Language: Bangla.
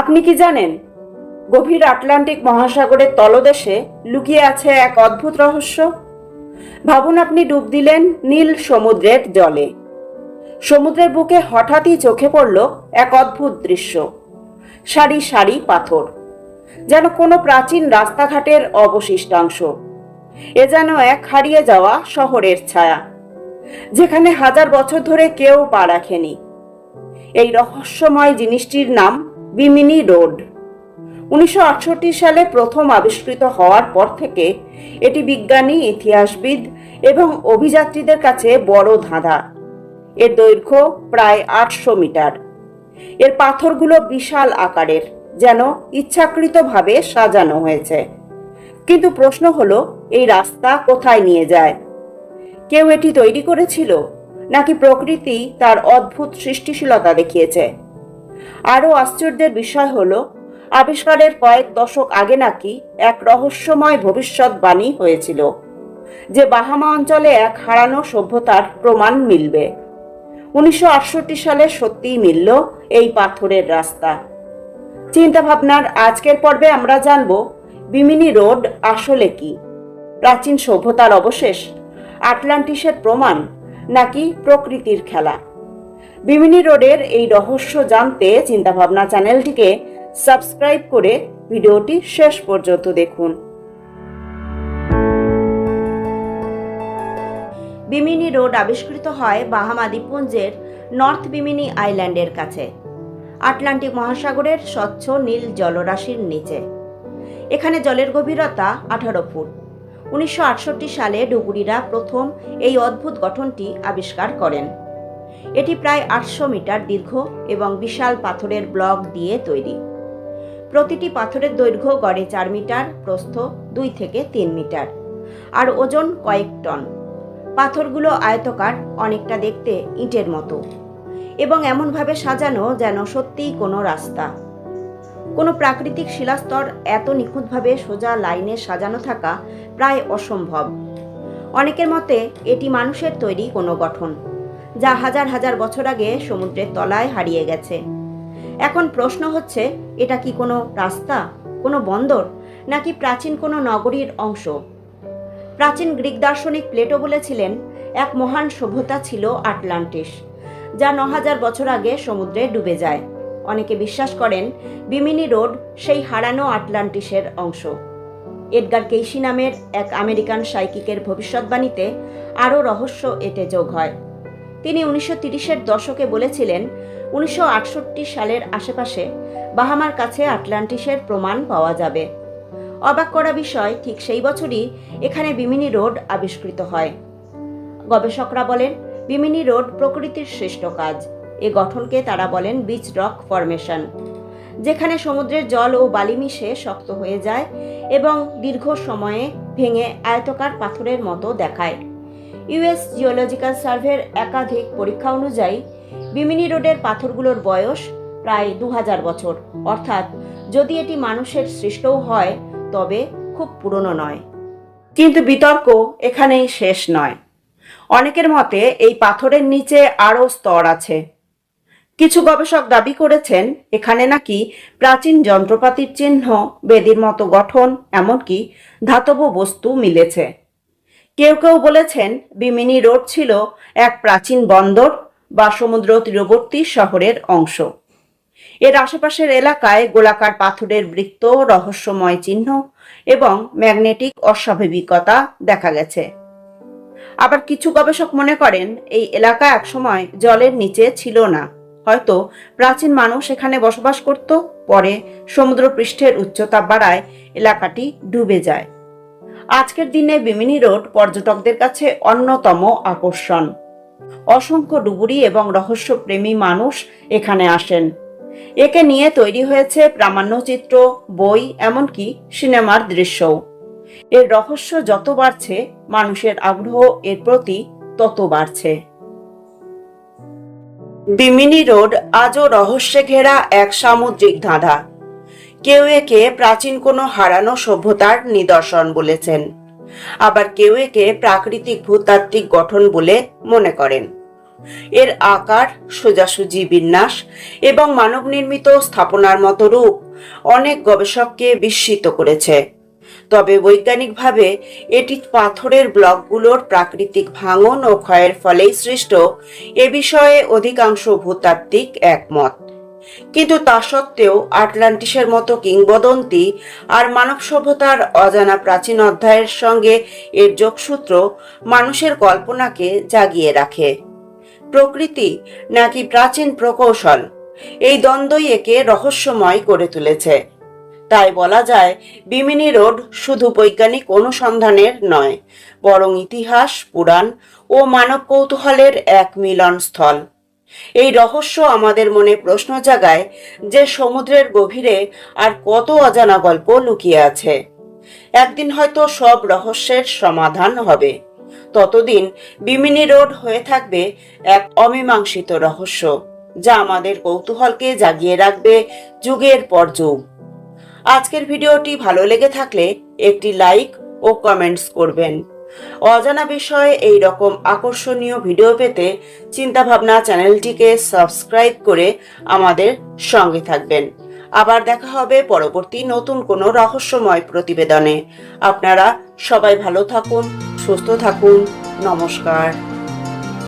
আপনি কি জানেন? গভীর আটলান্টিক মহাসাগরের তলদেশে লুকিয়ে আছে এক অদ্ভুত রহস্য। ভাবুন আপনি ডুব দিলেন নীল সমুদ্রের জলে। সমুদ্রের বুকে হঠাৎই চোখে পড়ল এক অদ্ভুত দৃশ্য। সারি সারি পাথর, যেন কোনো প্রাচীন রাস্তাঘাটের অবশিষ্টাংশ। এ যেন এক হারিয়ে যাওয়া শহরের ছায়া, যেখানে হাজার বছর ধরে কেউ পা রাখেনি। এই রহস্যময় জিনিসটির নাম বিমিনি রোড। উনিশশো আটষট্টি সালে প্রথম আবিষ্কৃত হওয়ার পর থেকে এটি বিজ্ঞানী, ইতিহাসবিদ এবং অভিযাত্রীদের কাছে বড় ধাঁধা। এর দৈর্ঘ্য প্রায় আটশো মিটার। এর পাথরগুলো বিশাল আকারের, যেন ইচ্ছাকৃতভাবে সাজানো হয়েছে। কিন্তু প্রশ্ন হলো, এই রাস্তা কোথায় নিয়ে যায়? কেউ এটি তৈরি করেছিল? নাকি প্রকৃতি তার অদ্ভুত সৃষ্টিশীলতা দেখিয়েছে? আরও আশ্চর্যের বিষয় হল, আবিষ্কারের কয়েক দশক আগে নাকি এক রহস্যময় ভবিষ্যৎবাণী হয়েছিল, যে বাহামা অঞ্চলে এক হারানো সভ্যতার প্রমাণ মিলবে। উনিশশো আটষট্টি সালে সত্যিই মিলল এই পাথরের রাস্তা। চিন্তাভাবনার আজকের পর্বে আমরা জানব, বিমিনি রোড আসলে কি? প্রাচীন সভ্যতার অবশেষ, আটলান্টিসের প্রমাণ, নাকি প্রকৃতির খেলা? বিমিনি রোডের এই রহস্য জানতে চিন্তাভাবনা চ্যানেলটিকে সাবস্ক্রাইব করে ভিডিওটি শেষ পর্যন্ত দেখুন। বিমিনি রোড আবিষ্কৃত হয় বাহামা দ্বীপপুঞ্জের নর্থ বিমিনি আইল্যান্ডের কাছে। আটলান্টিক মহাসাগরের স্বচ্ছ নীল জলরাশির নিচে। এখানে জলের গভীরতা আঠারো ফুট। উনিশশো আটষট্টি সালে ডুবুরিরা প্রথম এই অদ্ভুত গঠনটি আবিষ্কার করেন। এটি প্রায় আটশো মিটার দীর্ঘ এবং বিশাল পাথরের ব্লক দিয়ে তৈরি। প্রতিটি পাথরের দৈর্ঘ্য গড়ে চার মিটার, প্রস্থ দুই থেকে তিন মিটার, আর ওজন কয়েক টন। পাথরগুলো আয়তকার, অনেকটা দেখতে ইটের মতো এবং এমনভাবে সাজানো যেন সত্যিই কোনো রাস্তা। কোনো প্রাকৃতিক শিলাস্তর এত নিখুঁতভাবে সোজা লাইনে সাজানো থাকা প্রায় অসম্ভব। অনেকের মতে এটি মানুষের তৈরি কোনো গঠন। যা হাজার হাজার বছর আগে সমুদ্রের তলায় হারিয়ে গেছে। এখন প্রশ্ন হচ্ছে, এটা কি কোনো রাস্তা, কোনো বন্দর, নাকি প্রাচীন কোনো নগরীর অংশ? প্রাচীন গ্রিক দার্শনিক প্লেটো বলেছিলেন, এক মহান সভ্যতা ছিল আটলান্টিস, যা ন হাজার বছর আগে সমুদ্রে ডুবে যায়। অনেকে বিশ্বাস করেন, বিমিনি রোড সেই হারানো আটলান্টিসের অংশ। এডগার কেইসি নামের এক আমেরিকান সাইকিকের ভবিষ্যৎবাণীতে আরও রহস্য এতে যোগ হয়। তিনি উনিশশো তিরিশের দশকে বলেছিলেন, উনিশশো আটষট্টি সালের আশেপাশে বাহামার কাছে আটলান্টিসের প্রমাণ পাওয়া যাবে। অবাক করা বিষয়, ঠিক সেই বছরই এখানে বিমিনি রোড আবিষ্কৃত হয়। গবেষকরা বলেন, বিমিনি রোড প্রকৃতির শ্রেষ্ঠ কাজ। এ গঠনকে তারা বলেন বিচ রক ফরমেশন, যেখানে সমুদ্রের জল ও বালি মিশে শক্ত হয়ে যায় এবং দীর্ঘ সময়ে ভেঙে আয়তকার পাথরের মতো দেখায়। ইউএস জিওলজিক্যাল সার্ভের একাধিক পরীক্ষা অনুযায়ী বিমিনি রোডের পাথরগুলোর বয়স প্রায় দু হাজার বছর। অর্থাৎ যদি এটি মানুষের সৃষ্টও হয়, তবে খুব পুরনো নয়। কিন্তু বিতর্ক এখানেই শেষ নয়। অনেকের মতে এই পাথরের নিচে আরও স্তর আছে। কিছু গবেষক দাবি করেছেন, এখানে নাকি প্রাচীন যন্ত্রপাতির চিহ্ন, বেদির মতো গঠন, এমনকি ধাতব বস্তু মিলেছে। কেউ কেউ বলেছেন, বিমিনি রোড ছিল এক প্রাচীন বন্দর বা সমুদ্র তীরবর্তী শহরের অংশ। এর আশেপাশের এলাকায় গোলাকার পাথরের বৃত্ত, রহস্যময় চিহ্ন এবং ম্যাগনেটিক অস্বাভাবিকতা দেখা গেছে। আবার কিছু গবেষক মনে করেন, এই এলাকা একসময় জলের নিচে ছিল না। হয়তো প্রাচীন মানুষ এখানে বসবাস করত, পরে সমুদ্র পৃষ্ঠের উচ্চতা বাড়ায় এলাকাটি ডুবে যায়। আজকের দিনে বিমিনি রোড পর্যটকদের কাছে অন্যতম আকর্ষণ। অসংখ্য ডুবুরি এবং রহস্যপ্রেমী মানুষ এখানে আসেন। একে নিয়ে তৈরি হয়েছে প্রামাণ্যচিত্র বই, এমনকি সিনেমার দৃশ্যও। এর রহস্য যত বাড়ছে, মানুষের আগ্রহ এর প্রতি তত বাড়ছে। বিমিনি রোড আজও রহস্যে ঘেরা এক সামুদ্রিক ধাঁধা। কেউ একে প্রাচীন কোনো হারানো সভ্যতার নিদর্শন বলেছেন। আবার কেউ একে প্রাকৃতিক ভূতাত্ত্বিক গঠন বলে মনে করেন। এর আকার, সোজাসুজি বিন্যাস এবং মানব নির্মিত স্থাপনার মতো রূপ অনেক গবেষককে বিস্মিত করেছে। তবে বৈজ্ঞানিকভাবে এটি পাথরের ব্লকগুলোর প্রাকৃতিক ভাঙন ও ক্ষয়ের ফলেই সৃষ্ট এ বিষয়ে অধিকাংশ ভূতাত্ত্বিক একমত। কিন্তু তা সত্ত্বেও আটলান্টিসের মতো কিংবদন্তি আর মানব সভ্যতার অজানা প্রাচীন অধ্যায়ের সঙ্গে এর যোগসূত্র মানুষের কল্পনাকে জাগিয়ে রাখে। প্রকৃতি নাকি প্রাচীন প্রকৌশল? এই দ্বন্দ্বই একে রহস্যময় করে তুলেছে। তাই বলা যায়, বিমিনি রোড শুধু বৈজ্ঞানিক অনুসন্ধানের নয়, বরং ইতিহাস, পুরাণ ও মানব কৌতূহলের এক মিলনস্থল। এই রহস্য আমাদের মনে প্রশ্ন জাগায় যে সমুদ্রের গভীরে আর কত অজানা গল্প লুকিয়ে আছে। একদিন হয়তো সব রহস্যের সমাধান হবে। ততদিন বিমিনি রোড হয়ে থাকবে এক অমীমাংসিত রহস্য, যা আমাদের কৌতূহলকে জাগিয়ে রাখবে যুগের পর যুগ। আজকের ভিডিওটি ভালো লেগে থাকলে একটি লাইক ও কমেন্টস করবেন। অজানা বিষয়ে এই রকম আকর্ষণীয় ভিডিও পেতে চিন্তাভাবনা চ্যানেলটিকে সাবস্ক্রাইব করে আমাদের সঙ্গে থাকবেন। আবার দেখা হবে পরবর্তী নতুন কোনো রহস্যময় প্রতিবেদনে। আপনারা সবাই ভালো থাকুন, সুস্থ থাকুন। নমস্কার।